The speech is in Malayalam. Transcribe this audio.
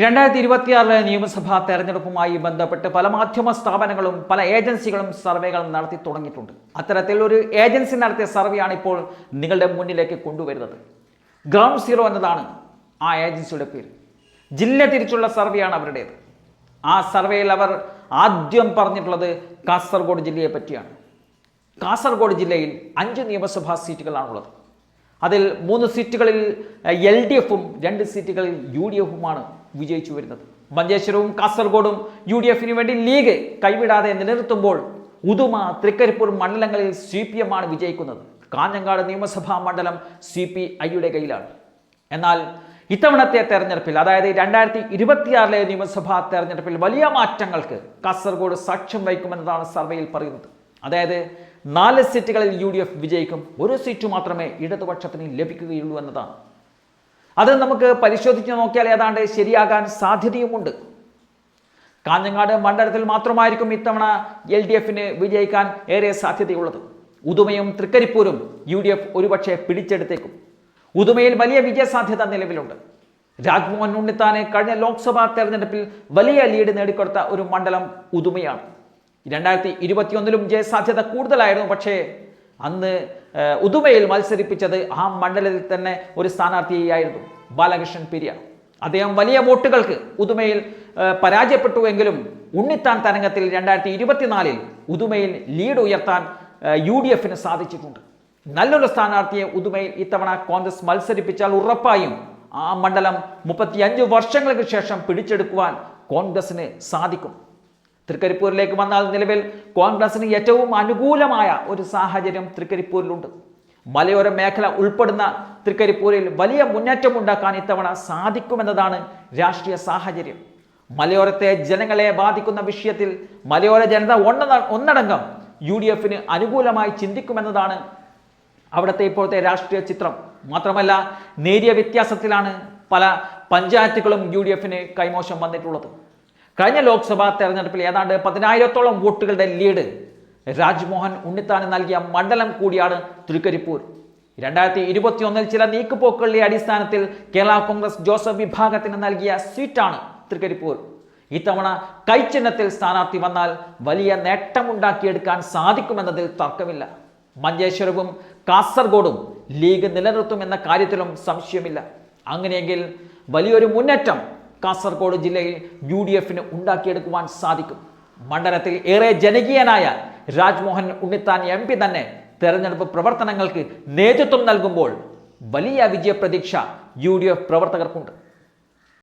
രണ്ടായിരത്തി ഇരുപത്തിയാറിലെ നിയമസഭാ തെരഞ്ഞെടുപ്പുമായി ബന്ധപ്പെട്ട് പല മാധ്യമ സ്ഥാപനങ്ങളും പല ഏജൻസികളും സർവേകൾ നടത്തി തുടങ്ങിയിട്ടുണ്ട്. അത്തരത്തിൽ ഒരു ഏജൻസി നടത്തിയ സർവേയാണ് ഇപ്പോൾ നിങ്ങളുടെ മുന്നിലേക്ക് കൊണ്ടുവരുന്നത്. ഗ്രൗണ്ട് സീറോ എന്നതാണ് ആ ഏജൻസിയുടെ പേര്. ജില്ല തിരിച്ചുള്ള സർവേയാണ് അവരുടേത്. ആ സർവേയിൽ അവർ ആദ്യം പറഞ്ഞിട്ടുള്ളത് കാസർഗോഡ് ജില്ലയെ പറ്റിയാണ്. കാസർഗോഡ് ജില്ലയിൽ അഞ്ച് നിയമസഭാ സീറ്റുകളാണുള്ളത്. അതിൽ മൂന്ന് സീറ്റുകളിൽ എൽ ഡി എഫും രണ്ട് സീറ്റുകളിൽ യു ഡി എഫുമാണ് വിജയിച്ചു വരുന്നത്. മഞ്ചേശ്വരവും കാസർഗോഡും യു ഡി എഫിന് വേണ്ടി ലീഗ് കൈവിടാതെ നിലനിർത്തുമ്പോൾ ഉദുമ തൃക്കരിപ്പൂർ മണ്ഡലങ്ങളിൽ സി പി എം ആണ് വിജയിക്കുന്നത്. കാഞ്ഞങ്ങാട് നിയമസഭാ മണ്ഡലം സി പി ഐയുടെ കയ്യിലാണ്. എന്നാൽ ഇത്തവണത്തെ തെരഞ്ഞെടുപ്പിൽ അതായത് രണ്ടായിരത്തി ഇരുപത്തിയാറിലെ നിയമസഭാ തെരഞ്ഞെടുപ്പിൽ വലിയ മാറ്റങ്ങൾക്ക് കാസർഗോഡ് സാക്ഷ്യം വഹിക്കുമെന്നതാണ് സർവേയിൽ പറയുന്നത്. അതായത് നാല് സീറ്റുകളിൽ യു വിജയിക്കും ഒരു സീറ്റ് മാത്രമേ ഇടതുപക്ഷത്തിന് ലഭിക്കുകയുള്ളൂ എന്നതാണ്. അത് നമുക്ക് പരിശോധിച്ച് നോക്കിയാൽ ഏതാണ്ട് ശരിയാകാൻ സാധ്യതയുമുണ്ട്. കാഞ്ഞങ്ങാട് മണ്ഡലത്തിൽ മാത്രമായിരിക്കും ഇത്തവണ എൽ ഡി എഫിന് വിജയിക്കാൻ ഏറെ സാധ്യതയുള്ളത്. ഉദുമയും തൃക്കരിപ്പൂരും യു ഡി എഫ് ഒരുപക്ഷെ പിടിച്ചെടുത്തേക്കും. ഉദുമയിൽ വലിയ വിജയസാധ്യത നിലവിലുണ്ട്. രാജ്മോഹൻ ഉണ്ണിത്താനെ കഴിഞ്ഞ ലോക്സഭാ തെരഞ്ഞെടുപ്പിൽ വലിയ ലീഡ് നേടിക്കൊടുത്ത ഒരു മണ്ഡലം ഉദുമയാണ്. രണ്ടായിരത്തി ഇരുപത്തിയൊന്നിലും ജയസാധ്യത കൂടുതലായിരുന്നു പക്ഷേ അന്ന് ഉദുമയിൽ മത്സരിപ്പിച്ചത് ആ മണ്ഡലത്തിൽ തന്നെ ഒരു സ്ഥാനാർത്ഥിയായിരുന്നു ബാലകൃഷ്ണൻ പെരിയ അദ്ദേഹം വലിയ വോട്ടുകൾക്ക് ഉദുമയിൽ പരാജയപ്പെട്ടുവെങ്കിലും ഉണ്ണിത്താൻ തരംഗത്തിൽ രണ്ടായിരത്തി ഇരുപത്തിനാലിൽ ഉദുമയിൽ ലീഡ് ഉയർത്താൻ യു ഡി എഫിന് സാധിച്ചിട്ടുണ്ട്. നല്ലൊരു സ്ഥാനാർത്ഥിയെ ഉദുമയിൽ ഇത്തവണ കോൺഗ്രസ് മത്സരിപ്പിച്ചാൽ ഉറപ്പായും ആ മണ്ഡലം മുപ്പത്തിയഞ്ച് വർഷങ്ങൾക്ക് ശേഷം പിടിച്ചെടുക്കുവാൻ കോൺഗ്രസിന് സാധിക്കും. തൃക്കരിപ്പൂരിലേക്ക് വന്നാൽ നിലവിൽ കോൺഗ്രസിന് ഏറ്റവും അനുകൂലമായ ഒരു സാഹചര്യം തൃക്കരിപ്പൂരിലുണ്ട്. മലയോര മേഖല ഉൾപ്പെടുന്ന തൃക്കരിപ്പൂരിൽ വലിയ മുന്നേറ്റം മുന്നേറ്റമുണ്ടാക്കാൻ ഇത്തവണ സാധിക്കുമെന്നതാണ് രാഷ്ട്രീയ സാഹചര്യം. മലയോരത്തെ ജനങ്ങളെ ബാധിക്കുന്ന വിഷയത്തിൽ മലയോര ജനത ഒന്ന ഒന്നടങ്കം യു ഡി എഫിന് അനുകൂലമായി ചിന്തിക്കുമെന്നതാണ് അവിടുത്തെ ഇപ്പോഴത്തെ രാഷ്ട്രീയ ചിത്രം. മാത്രമല്ല നേരിയ വ്യത്യാസത്തിലാണ് പല പഞ്ചായത്തുകളും യു ഡി എഫിന് കൈമോശം വന്നിട്ടുള്ളത്. കഴിഞ്ഞ ലോക്സഭാ തെരഞ്ഞെടുപ്പിൽ ഏതാണ്ട് പതിനായിരത്തോളം വോട്ടുകളുടെ ലീഡ് രാജ്മോഹൻ ഉണ്ണിത്താന് നൽകിയ മണ്ഡലം കൂടിയാണ് തൃക്കരിപ്പൂർ. രണ്ടായിരത്തി ഇരുപത്തിയൊന്നിൽ ചില നീക്കുപോക്കുകളുടെ അടിസ്ഥാനത്തിൽ കേരള കോൺഗ്രസ് ജോസഫ് വിഭാഗത്തിന് നൽകിയ സീറ്റാണ് തൃക്കരിപ്പൂർ. ഇത്തവണ കൈച്ചിഹ്നത്തിൽ സ്ഥാനാർത്ഥി വന്നാൽ വലിയ നേട്ടമുണ്ടാക്കിയെടുക്കാൻ സാധിക്കുമെന്നതിൽ തർക്കമില്ല. മഞ്ചേശ്വരവും കാസർഗോഡും ലീഗ് നിലനിർത്തുമെന്ന കാര്യത്തിലും സംശയമില്ല. അങ്ങനെയെങ്കിൽ വലിയൊരു മുന്നേറ്റം കാസർഗോഡ് ജില്ലയിൽ യു ഡി എഫിന് ഉണ്ടാക്കിയെടുക്കുവാൻ സാധിക്കും. മണ്ഡലത്തിൽ ഏറെ ജനകീയനായ രാജ്മോഹൻ ഉണ്ണിത്താൻ എം പി തന്നെ തെരഞ്ഞെടുപ്പ് പ്രവർത്തനങ്ങൾക്ക് നേതൃത്വം നൽകുമ്പോൾ വലിയ വിജയപ്രതീക്ഷ യു ഡി എഫ് പ്രവർത്തകർക്കുണ്ട്.